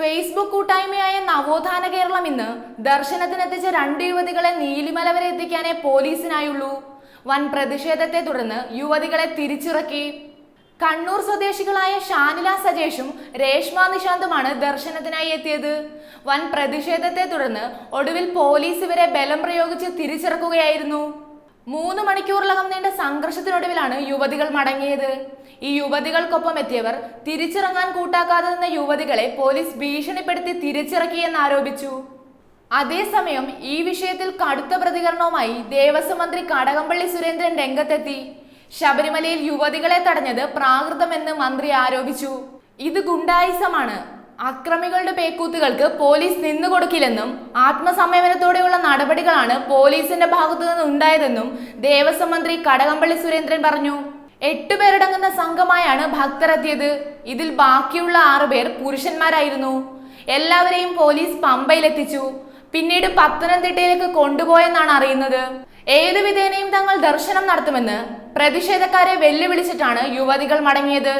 Facebook കൂട്ടായ്മയായ നവോത്ഥാന കേരളം ഇന്ന് ദർശനത്തിനെത്തിച്ച രണ്ട് യുവതികളെ നീലിമല വരെ എത്തിക്കാനേ പോലീസിനായുള്ളൂ. വൻ പ്രതിഷേധത്തെ തുടർന്ന് യുവതികളെ തിരിച്ചിറക്കി. കണ്ണൂർ സ്വദേശികളായ ഷാനില സജേഷും രേഷ്മ നിശാന്തുമാണ് ദർശനത്തിനായി എത്തിയത്. വൻ പ്രതിഷേധത്തെ തുടർന്ന് ഒടുവിൽ പോലീസ് ഇവരെ ബലം പ്രയോഗിച്ച് തിരിച്ചിറക്കുകയായിരുന്നു. മൂന്ന് മണിക്കൂറിലകം നീണ്ട സംഘർഷത്തിനൊടുവിലാണ് യുവതികൾ മടങ്ങിയത്. ഈ യുവതികൾക്കൊപ്പം എത്തിയവർ തിരിച്ചിറങ്ങാൻ കൂട്ടാക്കാതെ നിന്ന യുവതികളെ പോലീസ് ഭീഷണിപ്പെടുത്തി തിരിച്ചിറക്കിയെന്ന് ആരോപിച്ചു. അതേസമയം ഈ വിഷയത്തിൽ കടുത്ത പ്രതികരണവുമായി ദേവസ്വം മന്ത്രി കടകംപള്ളി സുരേന്ദ്രൻ രംഗത്തെത്തി. ശബരിമലയിൽ യുവതികളെ തടഞ്ഞത് പ്രാകൃതമെന്ന് മന്ത്രി ആരോപിച്ചു. ഇത് ഗുണ്ടായിസമാണ്. അക്രമികളുടെ പേക്കൂത്തുകൾക്ക് പോലീസ് നിന്നുകൊടുക്കില്ലെന്നും ആത്മസംയമനത്തോടെയുള്ള നടപടികളാണ് പോലീസിന്റെ ഭാഗത്തു നിന്ന് ഉണ്ടായതെന്നും ദേവസ്വം മന്ത്രി കടകംപള്ളി സുരേന്ദ്രൻ പറഞ്ഞു. എട്ട് പേരടങ്ങുന്ന സംഘമായാണ് ഭക്തരെത്തിയത്. ഇതിൽ ബാക്കിയുള്ള ആറുപേർ പുരുഷന്മാരായിരുന്നു. എല്ലാവരെയും പോലീസ് പമ്പയിലെത്തിച്ചു. പിന്നീട് പത്തനംതിട്ടയിലേക്ക് കൊണ്ടുപോയെന്നാണ് അറിയുന്നത്. ഏതു വിധേനയും തങ്ങൾ ദർശനം നടത്തുമെന്ന് പ്രതിഷേധക്കാരെ വെല്ലുവിളിച്ചിട്ടാണ് യുവതികൾ മടങ്ങിയത്.